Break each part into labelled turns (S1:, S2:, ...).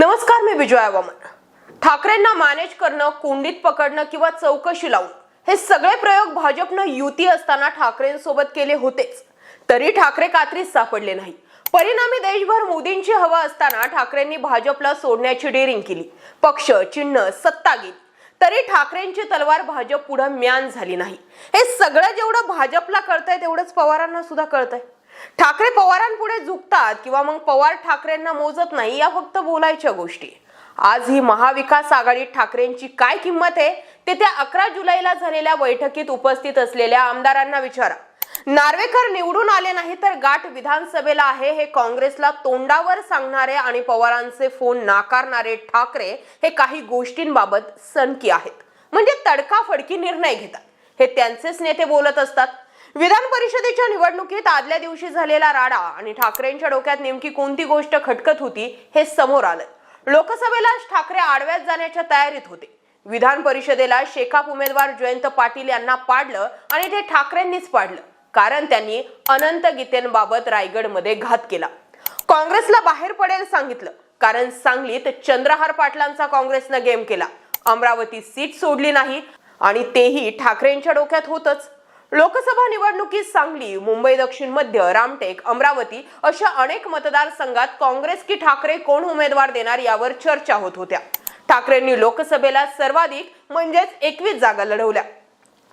S1: नमस्कार मी विजय वामन. ठाकरेंना मॅनेज करणं कोंडीत पकडणं किंवा चौकशी लावून हे सगळे प्रयोग भाजपनं युती असताना ठाकरेंसोबत केले होतेच. तरी ठाकरे कात्रीच सापडले नाही. परिणामी देशभर मोदींची हवा असताना ठाकरेंनी भाजपला सोडण्याची डेअरिंग केली. पक्ष चिन्ह सत्ता गेली तरी ठाकरेंची तलवार भाजप पुढे म्यान झाली नाही. हे सगळं जेवढं भाजपला कळतंय तेवढंच पवारांना सुद्धा कळतंय. ठाकरे पवारांपुढे झुकतात किंवा मग पवार ठाकरेंना मोजत नाही या फक्त बोलायच्या गोष्टी. आज ही महाविकास आघाडीत ठाकरेंची काय किंमत आहे ते त्या अकरा जुलैला झालेल्या बैठकीत उपस्थित असलेल्या आमदारांना विचारा. नार्वेकर निवडून आले नाही तर गाठ विधानसभेला आहे हे काँग्रेसला तोंडावर सांगणारे आणि पवारांचे फोन नाकारणारे ठाकरे हे काही गोष्टींबाबत सनकी आहेत. म्हणजे तडकाफडकी निर्णय घेतात. हे त्यांचेच नेते बोलत असतात. विधान परिषदेच्या निवडणुकीत आदल्या दिवशी झालेला राडा आणि ठाकरेंच्या डोक्यात नेमकी कोणती गोष्ट खटकत होती हे समोर आलं लोकसभेला ठाकरे आडव्यात जाण्याच्या तयारीत होते. विधान परिषदेला शेकाप उमेदवार जयंत पाटील यांना पाडलं आणि ते ठाकरेंनीच पाडलं. कारण त्यांनी अनंत गीतेंबाबत रायगडमध्ये घात केला. काँग्रेसला बाहेर पडेल सांगितलं. कारण सांगलीत चंद्रहार पाटलांचा काँग्रेसनं गेम केला. अमरावती सीट सोडली नाही आणि तेही ठाकरेंच्या डोक्यात होतच. लोकसभा निवडणुकीत सांगली मुंबई दक्षिण मध्य रामटेक अमरावती अशा अनेक मतदारसंघात काँग्रेस की ठाकरे कोण उमेदवार देणार यावर चर्चा होत होत्या. ठाकरेंनी लोकसभेला सर्वाधिक म्हणजेच एकवीस जागा लढवल्या.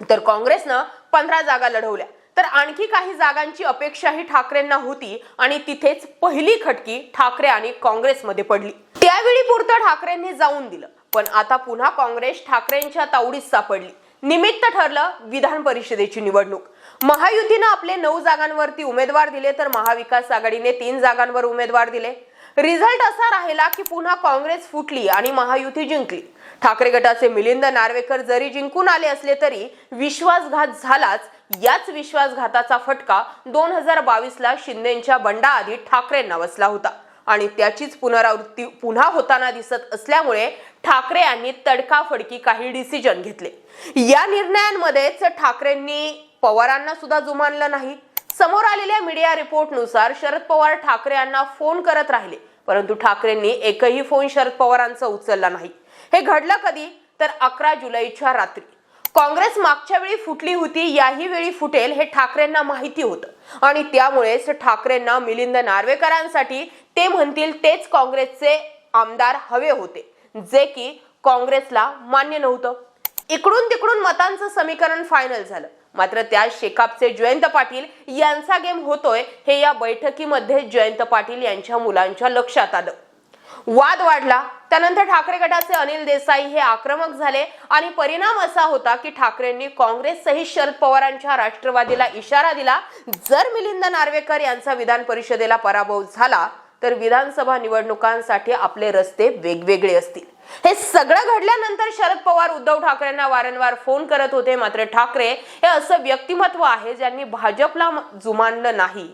S1: तर काँग्रेसनं पंधरा जागा लढवल्या. तर आणखी काही जागांची अपेक्षाही ठाकरेंना होती आणि तिथेच पहिली खटकी ठाकरे आणि काँग्रेसमध्ये पडली. त्यावेळी पुरतं ठाकरेंनी जाऊन दिलं. पण आता पुन्हा काँग्रेस ठाकरेंच्या तावडीत सापडली. निमित्त ठरलं विधान परिषदेची निवडणूक. महायुतीनं आपले नऊ जागांवरती उमेदवार दिले तर महाविकास आघाडीने तीन जागांवर उमेदवार दिले. रिझल्ट असा राहिला की पुन्हा काँग्रेस फुटली आणि महायुती जिंकली. ठाकरे गटाचे मिलिंद नार्वेकर जरी जिंकून आले असले तरी विश्वासघात झालाच. याच विश्वासघाताचा फटका दोन हजार बावीसला शिंदेच्या बंडाआधी ठाकरेंना बसला होता. आणि त्याचीच पुनरावृत्ती पुन्हा होताना दिसत असल्यामुळे ठाकरे यांनी तडकाफडकी काही डिसिजन घेतले. या निर्णयांमध्येच ठाकरेंनी पवारांना सुद्धा जुमानलं नाही. समोर आलेल्या मीडिया रिपोर्टनुसार शरद पवार ठाकरे यांना फोन करत राहिले. परंतु ठाकरेंनी एकही फोन शरद पवारांचा उचलला नाही. हे घडलं कधी? तर अकरा जुलैच्या रात्री. काँग्रेस मागच्या वेळी फुटली होती याही वेळी फुटेल हे ठाकरेंना माहिती होतं. आणि त्यामुळेच ठाकरेंना मिलिंद नार्वेकरांसाठी ते म्हणतील तेच काँग्रेसचे आमदार हवे होते. जे की काँग्रेसला मान्य नव्हतं. इकडून तिकडून मतांचं समीकरण फायनल झालं. मात्र त्या शेकापचे जयंत पाटील यांचा गेम होतोय हे या बैठकीमध्ये जयंत पाटील यांच्या मुलांच्या लक्षात आलं. वाद वाढला. त्यानंतर ठाकरे गटाचे अनिल देसाई हे आक्रमक झाले आणि परिणाम असा होता की ठाकरेंनी काँग्रेससही शरद पवारांच्या राष्ट्रवादीला इशारा दिला. जर मिलिंद नार्वेकर यांचा विधान परिषदेला पराभव झाला तर विधानसभा निवडणुकांसाठी आपले रस्ते वेगवेगळे असतील. हे सगळं घडल्यानंतर शरद पवार उद्धव ठाकरेंना वारंवार फोन करत होते. मात्र ठाकरे हे असं व्यक्तिमत्व आहे ज्यांनी भाजपला जुमानलं नाही.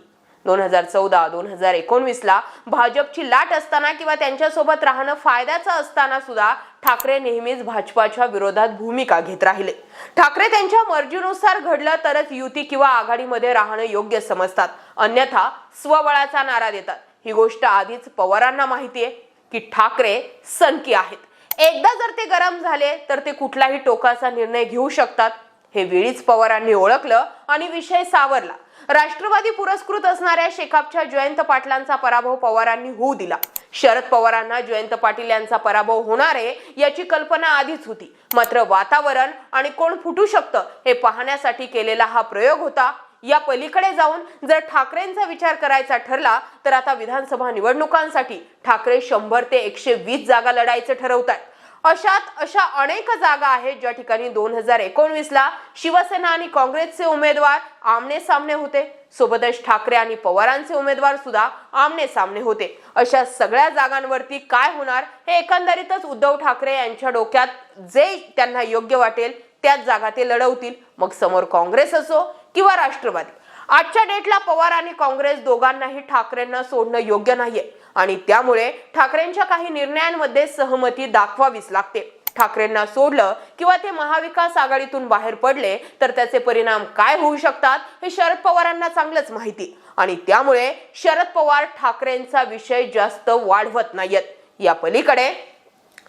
S1: दोन हजार चौदा दोन हजार एकोणवीसला भाजपची लाट असताना किंवा त्यांच्यासोबत राहणं फायद्याचं असताना सुद्धा ठाकरे नेहमीच भाजपाच्या विरोधात भूमिका घेत राहिले. ठाकरे त्यांच्या मर्जीनुसार घडलं तरच युती किंवा आघाडीमध्ये राहणं योग्य समजतात. अन्यथा स्वबळाचा नारा देतात. ही गोष्ट आधीच पवारांना माहितीये की ठाकरे सनकी आहेत. एकदा जर ते गरम झाले तर ते कुठलाही टोकाचा निर्णय घेऊ शकतात. हे वेळीच पवारांनी ओळखलं आणि विषय सावरला. राष्ट्रवादी पुरस्कृत असणाऱ्या शेकापच्या जयंत पाटलांचा पराभव पवारांनी होऊ दिला. शरद पवारांना जयंत पाटील यांचा पराभव होणार आहे याची कल्पना आधीच होती. मात्र वातावरण आणि कोण फुटू शकतं हे पाहण्यासाठी केलेला हा प्रयोग होता या पलीकडे जाऊन जर ठाकरेंचा विचार करायचा ठरला तर आता विधानसभा निवडणुकांसाठी ठाकरे शंभर ते एकशे वीस जागा लढायचं ठरवतात. अशात अशा अनेक जागा आहेत ज्या ठिकाणी दोन हजार एकोणवीस ला शिवसेना आणि काँग्रेसचे उमेदवार आमने सामने होते. सोबतच ठाकरे आणि पवारांचे उमेदवार सुद्धा आमने सामने होते. अशा सगळ्या जागांवरती काय होणार हे एकंदरीतच उद्धव ठाकरे यांच्या डोक्यात जे त्यांना योग्य वाटेल त्याच जागा ते लढवतील. मग समोर काँग्रेस असो किंवा राष्ट्रवादी. आजच्या डेटला पवार आणि काँग्रेस दोघांनाही ठाकरेंना सोडणं योग्य नाहीये. आणि त्यामुळे ठाकरेंच्या काही निर्णयांमध्ये सहमती दाखवावीच लागते. ठाकरेंना सोडलं किंवा ते महाविकास आघाडीतून बाहेर पडले तर त्याचे परिणाम काय होऊ शकतात हे शरद पवारांना चांगलंच माहिती. आणि त्यामुळे शरद पवार ठाकरेंचा विषय जास्त वाढवत नाहीयेत. या पलीकडे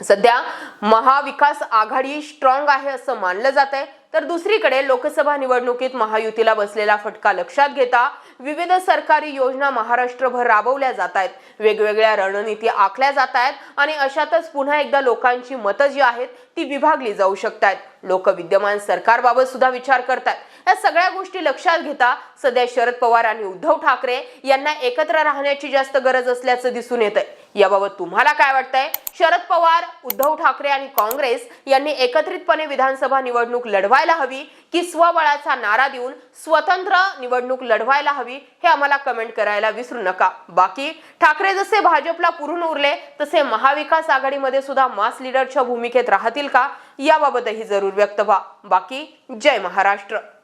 S1: सध्या महाविकास आघाडी स्ट्रॉंग आहे असं मानलं जात आहे तर दुसरीकडे लोकसभा निवडणुकीत महायुतीला बसलेला फटका लक्षात घेता विविध सरकारी योजना महाराष्ट्रभर राबवल्या जात आहेत. वेगवेगळ्या रणनीती आखल्या जात आहेत आणि अशातच पुन्हा एकदा लोकांची मतं जी आहेत ती विभागली जाऊ शकतात लोक विद्यमान सरकारबाबत सुद्धा विचार करतात या सगळ्या गोष्टी लक्षात घेता सध्या शरद पवार आणि उद्धव ठाकरे यांना एकत्र राहण्याची जास्त गरज असल्याचं दिसून येत आहे याबाबत तुम्हाला काय वाटतंय? शरद पवार उद्धव ठाकरे आणि काँग्रेस यांनी एकत्रितपणे विधानसभा निवडणूक करायला हवी की स्वबळाचा नारा देऊन स्वतंत्र निवडणूक लढवायला हवी हे आम्हाला कमेंट करायला विसरू नका. बाकी ठाकरे जसे भाजपला पुरून उरले तसे महाविकास आघाडीमध्ये सुद्धा मास लीडरच्या भूमिकेत राहतील का? याबाबतही जरूर व्यक्त व्हा. बाकी जय महाराष्ट्र.